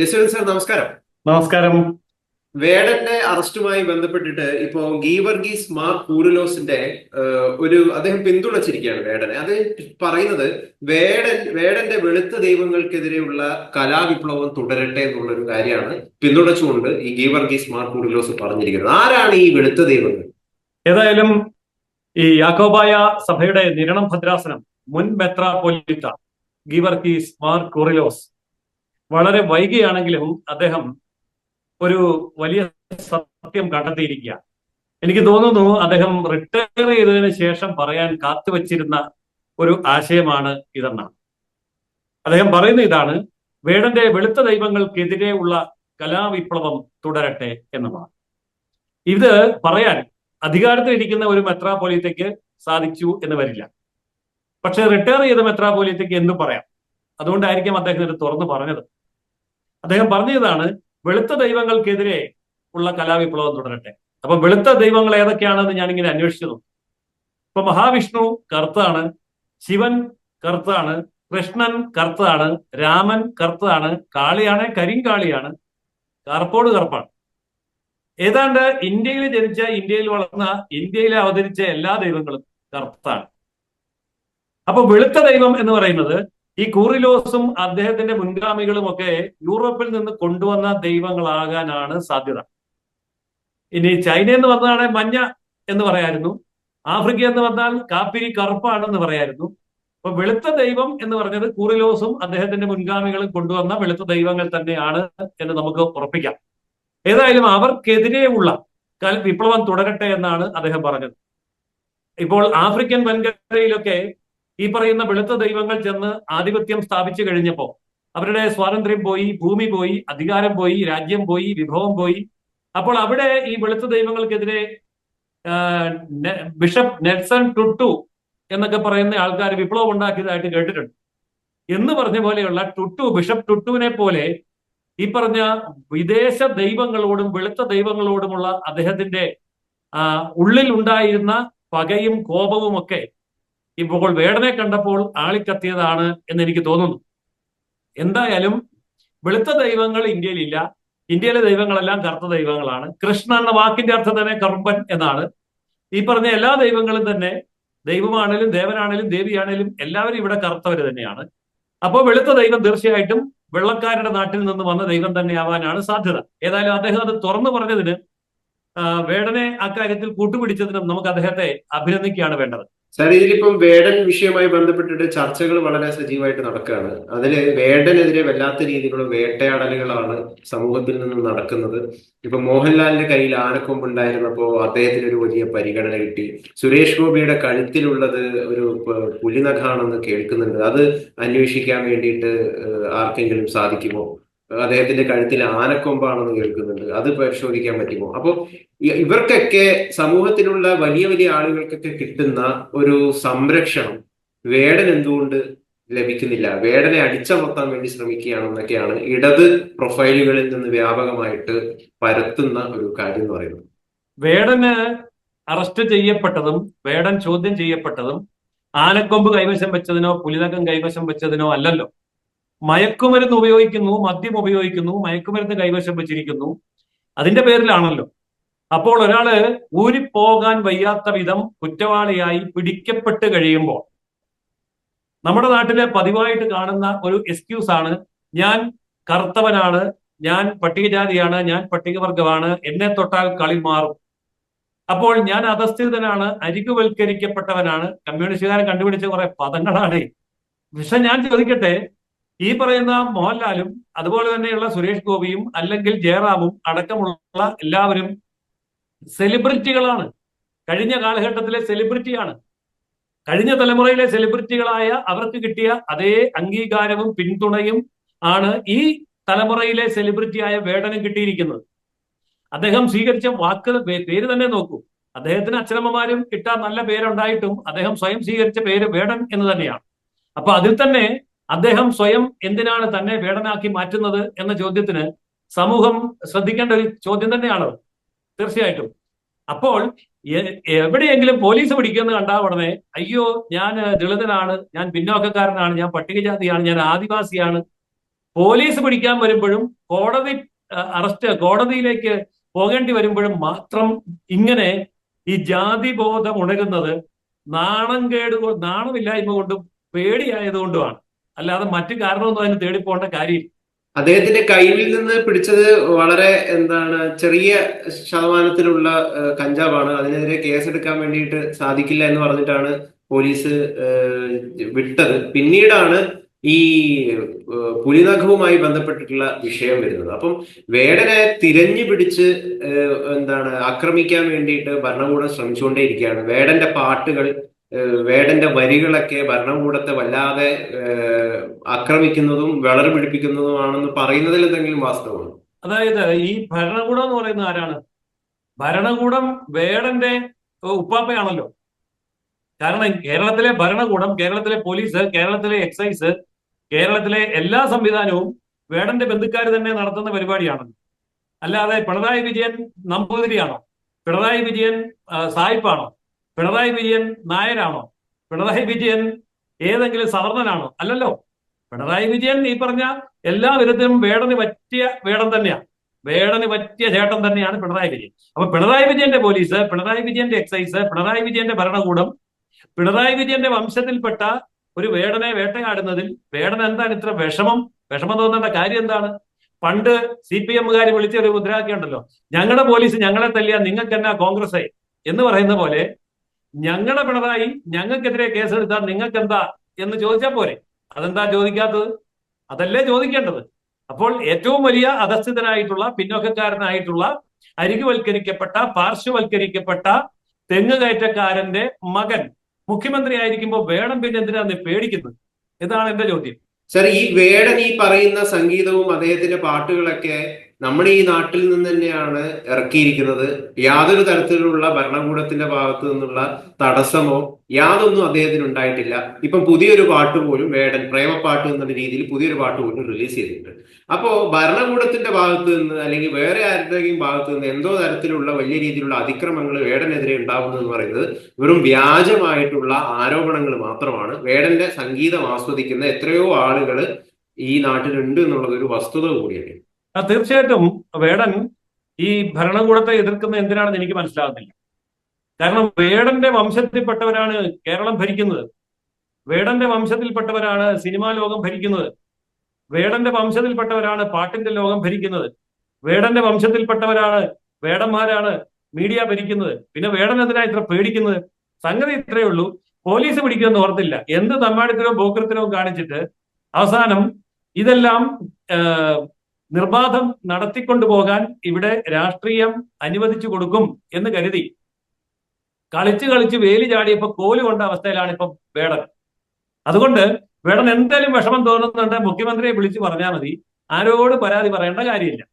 Jaswant sir നമസ്കാരം. നമസ്കാരം. വേടന്റെ അറസ്റ്റുമായി ബന്ധപ്പെട്ടിട്ട് ഇപ്പോ ഗീവർഗീസ് മാർ കൂറിലോസിന്റെ ഒരു അദ്ദേഹം പിന്തുണച്ചിരിക്കുകയാണ് വേടനെ. അത് പറയുന്നത് വേടൻ വേടന്റെ വെളുത്ത ദൈവങ്ങൾക്കെതിരെയുള്ള കലാവിപ്ലവം തുടരട്ടെ എന്നുള്ള ഒരു കാര്യമാണ് പിന്തുണച്ചുകൊണ്ട് ഈ ഗീവർഗീസ് മാർ കൂറിലോസ് പറഞ്ഞിരിക്കുന്നത്. ആരാണ് ഈ വെളുത്ത ദൈവങ്ങൾ? ഏതായാലും ഈ യാക്കോബായ സഭയുടെ നിരണം ഭദ്രാസനം മുൻ മെത്രാപ്പൊലിത്ത ഗീവർഗീസ് മാർ കുറിലോസ് വളരെ വൈകിയാണെങ്കിലും അദ്ദേഹം ഒരു വലിയ സത്യം കണ്ടെത്തിയിരിക്കുക. എനിക്ക് തോന്നുന്നു അദ്ദേഹം റിട്ടയർ ചെയ്തതിന് ശേഷം പറയാൻ കാത്തുവച്ചിരുന്ന ഒരു ആശയമാണ് ഇതെന്നാണ്. അദ്ദേഹം പറയുന്ന ഇതാണ് വേടന്റെ വെളുത്ത ദൈവങ്ങൾക്കെതിരെ ഉള്ള കലാവിപ്ലവം തുടരട്ടെ എന്നുള്ളതാണ് ഇത് പറയാൻ അധികാരത്തിൽ ഇരിക്കുന്ന ഒരു മെത്രാപോലിയത്തേക്ക് സാധിച്ചു എന്ന് വരില്ല. പക്ഷെ റിട്ടയർ ചെയ്ത മെത്രാപോലിയത്തേക്ക് എന്ന് പറയാം? അതുകൊണ്ടായിരിക്കും അദ്ദേഹം തുറന്നു പറഞ്ഞത്. അദ്ദേഹം പറഞ്ഞതാണ് വെളുത്ത ദൈവങ്ങൾക്കെതിരെ ഉള്ള കലാവിപ്ലവം തുടരട്ടെ. അപ്പൊ വെളുത്ത ദൈവങ്ങൾ ഏതൊക്കെയാണെന്ന് ഞാനിങ്ങനെ അന്വേഷിച്ചു നോക്കി ഇപ്പൊ മഹാവിഷ്ണു കറുത്താണ് ശിവൻ കറുത്താണ് കൃഷ്ണൻ കറുത്താണ് രാമൻ കറുത്താണ് കാളിയാണ് കരിങ്കാളിയാണ് കറുപ്പോട് കറുപ്പാണ്. ഏതാണ്ട് ഇന്ത്യയിൽ ജനിച്ച ഇന്ത്യയിൽ വളർന്ന ഇന്ത്യയിൽ അവതരിച്ച എല്ലാ ദൈവങ്ങളും കറുത്താണ്. അപ്പൊ വെളുത്ത ദൈവം എന്ന് പറയുന്നത് ഈ കൂറിലോസും അദ്ദേഹത്തിന്റെ മുൻഗാമികളും ഒക്കെ യൂറോപ്പിൽ നിന്ന് കൊണ്ടുവന്ന ദൈവങ്ങളാകാനാണ് സാധ്യത. ഇനി ചൈന എന്ന് വന്നതാണ് മഞ്ഞ എന്ന് പറയായിരുന്നു. ആഫ്രിക്ക എന്ന് പറഞ്ഞാൽ കാപ്പിരി കറുപ്പാണെന്ന് പറയായിരുന്നു. അപ്പൊ വെളുത്ത ദൈവം എന്ന് പറഞ്ഞത് കൂറിലോസും അദ്ദേഹത്തിന്റെ മുൻഗാമികളും കൊണ്ടുവന്ന വെളുത്ത ദൈവങ്ങൾ തന്നെയാണ് എന്ന് നമുക്ക് ഉറപ്പിക്കാം. ഏതായാലും അവർക്കെതിരെയുള്ള വിപ്ലവം തുടരട്ടെ എന്നാണ് അദ്ദേഹം പറഞ്ഞത്. ഇപ്പോൾ ആഫ്രിക്കൻ വൻകരയിലൊക്കെ ഈ പറയുന്ന വെളുത്ത ദൈവങ്ങൾ ചെന്ന് ആധിപത്യം സ്ഥാപിച്ചു കഴിഞ്ഞപ്പോൾ അവരുടെ സ്വാതന്ത്ര്യം പോയി ഭൂമി പോയി അധികാരം പോയി രാജ്യം പോയി വിഭവം പോയി. അപ്പോൾ അവിടെ ഈ വെളുത്ത ദൈവങ്ങൾക്കെതിരെ ബിഷപ്പ് നെൽസൺ ടുട്ടു എന്നൊക്കെ പറയുന്ന ആൾക്കാർ വിപ്ലവം ഉണ്ടാക്കിയതായിട്ട് കേട്ടിട്ടുണ്ട്. എന്ന് പറഞ്ഞ പോലെയുള്ള ടുട്ടു ബിഷപ്പ് ടുട്ടുവിനെ പോലെ ഈ പറഞ്ഞ വിദേശ ദൈവങ്ങളോടും വെളുത്ത ദൈവങ്ങളോടുമുള്ള അദ്ദേഹത്തിന്റെ ഉള്ളിൽ ഉണ്ടായിരുന്ന പകയും കോപവും ഒക്കെ ഇപ്പോൾ വേടനെ കണ്ടപ്പോൾ ആളിക്കത്തിയതാണ് എന്ന് എനിക്ക് തോന്നുന്നു. എന്തായാലും വെളുത്ത ദൈവങ്ങൾ ഇന്ത്യയിലില്ല. ഇന്ത്യയിലെ ദൈവങ്ങളെല്ലാം കറുത്ത ദൈവങ്ങളാണ്. കൃഷ്ണ എന്ന വാക്കിന്റെ അർത്ഥം തന്നെ കറുമ്പൻ എന്നാണ്. ഈ പറഞ്ഞ എല്ലാ ദൈവങ്ങളും തന്നെ ദൈവമാണേലും ദേവനാണേലും ദേവിയാണേലും എല്ലാവരും ഇവിടെ കറുത്തവര് തന്നെയാണ്. അപ്പോൾ വെളുത്ത ദൈവം തീർച്ചയായിട്ടും വെള്ളക്കാരുടെ നാട്ടിൽ നിന്ന് വന്ന ദൈവം തന്നെയാവാനാണ് സാധ്യത. ഏതായാലും അദ്ദേഹം അത് തുറന്നു പറഞ്ഞതിന് വേടനെ അക്കാര്യത്തിൽ കൂട്ടുപിടിച്ചതിനും നമുക്ക് അദ്ദേഹത്തെ അഭിനന്ദിക്കുകയാണ് വേണ്ടത്. സാർ ഇതിലിപ്പം വേടൻ വിഷയവുമായി ബന്ധപ്പെട്ടിട്ട് ചർച്ചകൾ വളരെ സജീവമായിട്ട് നടക്കുകയാണ്. അതിൽ വേടനെതിരെ വല്ലാത്ത രീതിയിലുള്ള വേട്ടയാടലുകളാണ് സമൂഹത്തിൽ നിന്ന് നടക്കുന്നത്. ഇപ്പൊ മോഹൻലാലിന്റെ കയ്യിൽ ആനക്കൊമ്പ് ഉണ്ടായിരുന്നപ്പോ അദ്ദേഹത്തിന് ഒരു വലിയ പരിഗണന കിട്ടി. സുരേഷ് ഗോപിയുടെ കഴുത്തിലുള്ളത് ഒരു പുലിനഖാണെന്ന് കേൾക്കുന്നുണ്ട്. അത് അന്വേഷിക്കാൻ വേണ്ടിയിട്ട് ആർക്കെങ്കിലും സാധിക്കുമോ? അദ്ദേഹത്തിന്റെ കഴുത്തിൽ ആനക്കൊമ്പാണെന്ന് കേൾക്കുന്നുണ്ട്. അത് പരിശോധിക്കാൻ പറ്റുമോ? അപ്പോൾ ഇവർക്കൊക്കെ സമൂഹത്തിലുള്ള വലിയ വലിയ ആളുകൾക്കൊക്കെ കിട്ടുന്ന ഒരു സംരക്ഷണം വേടൻ എന്തുകൊണ്ട് ലഭിക്കുന്നില്ല? വേടനെ അടിച്ചമർത്താൻ വേണ്ടി ശ്രമിക്കുകയാണെന്നൊക്കെയാണ് ഇടത് പ്രൊഫൈലുകളിൽ നിന്ന് വ്യാപകമായിട്ട് പരത്തുന്ന ഒരു കാര്യം എന്ന് പറയുന്നത്. വേടന് അറസ്റ്റ് ചെയ്യപ്പെട്ടതും വേടൻ ചോദ്യം ചെയ്യപ്പെട്ടതും ആനക്കൊമ്പ് കൈവശം വെച്ചതിനോ പുലിനകം കൈവശം വെച്ചതിനോ അല്ലല്ലോ. മയക്കുമരുന്ന് ഉപയോഗിക്കുന്നു മദ്യം ഉപയോഗിക്കുന്നു മയക്കുമരുന്ന് കൈവശം വെച്ചിരിക്കുന്നു. അതിന്റെ പേരിലാണല്ലോ. അപ്പോൾ ഒരാൾ ഊരിപ്പോകാൻ വയ്യാത്ത വിധം കുറ്റവാളിയായി പിടിക്കപ്പെട്ട് കഴിയുമ്പോൾ നമ്മുടെ നാട്ടിലെ പതിവായിട്ട് കാണുന്ന ഒരു എക്സ്ക്യൂസ് ആണ് ഞാൻ കറുത്തവനാണ് ഞാൻ പട്ടികജാതിയാണ് ഞാൻ പട്ടികവർഗമാണ് എന്നെ തൊട്ടാൽ കളി മാറും. അപ്പോൾ ഞാൻ അധസ്ഥിതനാണ് അരികുവൽക്കരിക്കപ്പെട്ടവനാണ്. കമ്മ്യൂണിസ്റ്റുകാരൻ കണ്ടുപിടിച്ച കുറെ പദങ്ങളാണ്. പക്ഷെ ഞാൻ ചോദിക്കട്ടെ ഈ പറയുന്ന മോഹൻലാലും അതുപോലെ തന്നെയുള്ള സുരേഷ് ഗോപിയും അല്ലെങ്കിൽ ജയറാമും അടക്കമുള്ള എല്ലാവരും സെലിബ്രിറ്റികളാണ്. കഴിഞ്ഞ കാലഘട്ടത്തിലെ സെലിബ്രിറ്റിയാണ്. കഴിഞ്ഞ തലമുറയിലെ സെലിബ്രിറ്റികളായ അവർക്ക് കിട്ടിയ അതേ അംഗീകാരവും പിന്തുണയും ആണ് ഈ തലമുറയിലെ സെലിബ്രിറ്റിയായ വേടനും കിട്ടിയിരിക്കുന്നത്. അദ്ദേഹം സ്വീകരിച്ച വാക്ക് പേര് തന്നെ നോക്കൂ. അദ്ദേഹത്തിന് അച്ഛനമ്മമാരും കിട്ടാൻ നല്ല പേരുണ്ടായിട്ടും അദ്ദേഹം സ്വയം സ്വീകരിച്ച പേര് വേടൻ എന്ന് തന്നെയാണ്. അപ്പൊ അതിൽ തന്നെ അദ്ദേഹം സ്വയം എന്തിനാണ് തന്നെ വേടനാക്കി മാറ്റുന്നത് എന്ന ചോദ്യത്തിന് സമൂഹം ശ്രദ്ധിക്കേണ്ട ഒരു ചോദ്യം തന്നെയാണ് തീർച്ചയായിട്ടും. അപ്പോൾ എവിടെയെങ്കിലും പോലീസ് പിടിക്കുമെന്ന് കണ്ടാ ഉടനെ അയ്യോ ഞാൻ ദളിതനാണ് ഞാൻ പിന്നോക്കക്കാരനാണ് ഞാൻ പട്ടികജാതിയാണ് ഞാൻ ആദിവാസിയാണ്. പോലീസ് പിടിക്കാൻ വരുമ്പോഴും കോടതി അറസ്റ്റ് കോടതിയിലേക്ക് പോകേണ്ടി വരുമ്പോഴും മാത്രം ഇങ്ങനെ ഈ ജാതി ബോധം ഉണരുന്നത് നാണം കേടുകൊ നാണമില്ലായ്മ കൊണ്ടും പേടിയായതുകൊണ്ടുമാണ് അല്ലാതെ മറ്റു കാരണമൊന്നും അതിന് തേടിപ്പോകേണ്ട കാര്യം അദ്ദേഹത്തിന്റെ കയ്യിൽ നിന്ന് പിടിച്ചത് വളരെ എന്താണ് ചെറിയ ശതമാനത്തിലുള്ള കഞ്ചാവാണ്. അതിനെതിരെ കേസെടുക്കാൻ വേണ്ടിയിട്ട് സാധിക്കില്ല എന്ന് പറഞ്ഞിട്ടാണ് പോലീസ് വിട്ടത്. പിന്നീടാണ് ഈ പുലിനഖവുമായി ബന്ധപ്പെട്ടിട്ടുള്ള വിഷയം വരുന്നത്. അപ്പം വേടനെ തിരഞ്ഞു പിടിച്ച് എന്താണ് ആക്രമിക്കാൻ വേണ്ടിയിട്ട് ഭരണകൂടം ശ്രമിച്ചുകൊണ്ടേയിരിക്കുകയാണ്. വേടന്റെ പാട്ടുകൾ വേടന്റെ വരികളൊക്കെ ഭരണകൂടത്തെ വല്ലാതെ ആക്രമിക്കുന്നതും വിളറ് പിടിപ്പിക്കുന്നതുമാണെന്ന് പറയുന്നതിൽ എന്തെങ്കിലും വാസ്തവമാണ് അതായത് ഈ ഭരണകൂടം എന്ന് പറയുന്നത് ആരാണ്? ഭരണകൂടം വേടന്റെ ഉപ്പാപ്പയാണല്ലോ. കാരണം കേരളത്തിലെ ഭരണകൂടം കേരളത്തിലെ പോലീസ് കേരളത്തിലെ എക്സൈസ് കേരളത്തിലെ എല്ലാ സംവിധാനവും വേടന്റെ ബന്ധുക്കാർ തന്നെ നടത്തുന്ന പരിപാടിയാണ്. അല്ലാതെ പിണറായി വിജയൻ നമ്പൂതിരിയാണോ? പിണറായി വിജയൻ സായിപ്പാണോ? പിണറായി വിജയൻ നായരാണോ? പിണറായി വിജയൻ ഏതെങ്കിലും സവർണനാണോ അല്ലല്ലോ. പിണറായി വിജയൻ ഈ പറഞ്ഞ എല്ലാ വിധത്തിലും വേടന് പറ്റിയ വേടൻ തന്നെയാണ് വേടന് പറ്റിയ ചേട്ടൻ തന്നെയാണ് പിണറായി വിജയൻ. അപ്പൊ പിണറായി വിജയന്റെ പോലീസ് പിണറായി വിജയന്റെ എക്സൈസ് പിണറായി വിജയന്റെ ഭരണകൂടം പിണറായി വിജയന്റെ വംശത്തിൽപ്പെട്ട ഒരു വേടനെ വേട്ടയാടുന്നതിൽ വേടൻ എന്താണ് ഇത്ര വിഷമം? വിഷമം തോന്നേണ്ട കാര്യം എന്താണ്? പണ്ട് സി പി എമ്മുകാർ വിളിച്ച ഒരു മുദ്രാവാക്യം ഉണ്ടല്ലോ. ഞങ്ങളുടെ പോലീസ് ഞങ്ങളെ തല്ലിയ നിങ്ങൾക്ക് എന്നാ കോൺഗ്രസ് എന്ന് പറയുന്ന പോലെ ഞങ്ങളുടെ പിണറായി ഞങ്ങൾക്കെതിരെ കേസെടുത്താൽ നിങ്ങൾക്ക് എന്താ എന്ന് ചോദിച്ചാൽ പോരെ. അതെന്താ ചോദിക്കാത്തത്? അതല്ലേ ചോദിക്കേണ്ടത്. അപ്പോൾ ഏറ്റവും വലിയ അധസ്ഥിതനായിട്ടുള്ള പിന്നോക്കക്കാരനായിട്ടുള്ള അരികുവൽക്കരിക്കപ്പെട്ട പാർശ്വവൽക്കരിക്കപ്പെട്ട തെങ്ങ് കയറ്റക്കാരന്റെ മകൻ മുഖ്യമന്ത്രി ആയിരിക്കുമ്പോൾ വേണം പിന്നെ എന്തിനാന്ന് പേടിക്കുന്നത്? ഇതാണ് എന്റെ ചോദ്യം. സാർ ഈ വേടൻ ഈ പറയുന്ന സംഗീതവും അദ്ദേഹത്തിന്റെ പാട്ടുകളൊക്കെ നമ്മുടെ ഈ നാട്ടിൽ നിന്ന് തന്നെയാണ് ഇറക്കിയിരിക്കുന്നത്. യാതൊരു തരത്തിലുള്ള ഭരണകൂടത്തിന്റെ ഭാഗത്തു നിന്നുള്ള തടസ്സമോ യാതൊന്നും അദ്ദേഹത്തിന് ഉണ്ടായിട്ടില്ല. ഇപ്പം പുതിയൊരു പാട്ട് പോലും വേടൻ പ്രേമപ്പാട്ട് എന്നുള്ള രീതിയിൽ പുതിയൊരു പാട്ട് പോലും റിലീസ് ചെയ്തിട്ടുണ്ട്. അപ്പോൾ ഭരണകൂടത്തിന്റെ ഭാഗത്ത് നിന്ന് അല്ലെങ്കിൽ വേറെ ആരുടെയും ഭാഗത്ത് നിന്ന് എന്തോ തരത്തിലുള്ള വലിയ രീതിയിലുള്ള അതിക്രമങ്ങൾ വേടനെതിരെ ഉണ്ടാകുന്നു എന്ന് പറയുന്നത് വെറും വ്യാജമായിട്ടുള്ള ആരോപണങ്ങൾ മാത്രമാണ്. വേടന്റെ സംഗീതം ആസ്വദിക്കുന്ന എത്രയോ ആളുകൾ ഈ നാട്ടിലുണ്ട് എന്നുള്ളത് ഒരു വസ്തുത കൂടിയാണ്. തീർച്ചയായിട്ടും വേടൻ ഈ ഭരണകൂടത്തെ എതിർക്കുന്ന എന്തിനാണെന്ന് എനിക്ക് മനസ്സിലാകുന്നില്ല കാരണം വേടന്റെ വംശത്തിൽപ്പെട്ടവരാണ് കേരളം ഭരിക്കുന്നത്. വേടന്റെ വംശത്തിൽപ്പെട്ടവരാണ് സിനിമാ ലോകം ഭരിക്കുന്നത്. വേടന്റെ വംശത്തിൽപ്പെട്ടവരാണ് പാട്ടിന്റെ ലോകം ഭരിക്കുന്നത്. വേടന്റെ വംശത്തിൽപ്പെട്ടവരാണ് വേടന്മാരാണ് മീഡിയ ഭരിക്കുന്നത്. പിന്നെ വേടൻ എന്തിനാ ഇത്ര പേടിക്കുന്നത്? സംഗതി ഇത്രയേ ഉള്ളൂ. പോലീസ് പിടിക്കുമെന്ന് ഓർത്തില്ല. എന്ത് തമ്മാടിത്തരവും പോക്കൃത്തരവും കാണിച്ചിട്ട് അവസാനം ഇതെല്ലാം നിർബാധം നടത്തിക്കൊണ്ടുപോകാൻ ഇവിടെ രാഷ്ട്രീയം അനുവദിച്ചു കൊടുക്കും എന്ന് കരുതി. കളിച്ച് കളിച്ച് വേലി ചാടിയപ്പോ കോൽ കൊണ്ട അവസ്ഥയിലാണ് ഇപ്പൊ വേടൻ. അതുകൊണ്ട് വേടൻ എന്തായാലും വിഷമം തോന്നുന്നുണ്ട്. മുഖ്യമന്ത്രിയെ വിളിച്ചു പറഞ്ഞാൽ മതി. ആരോട് പരാതി പറയേണ്ട കാര്യമില്ല.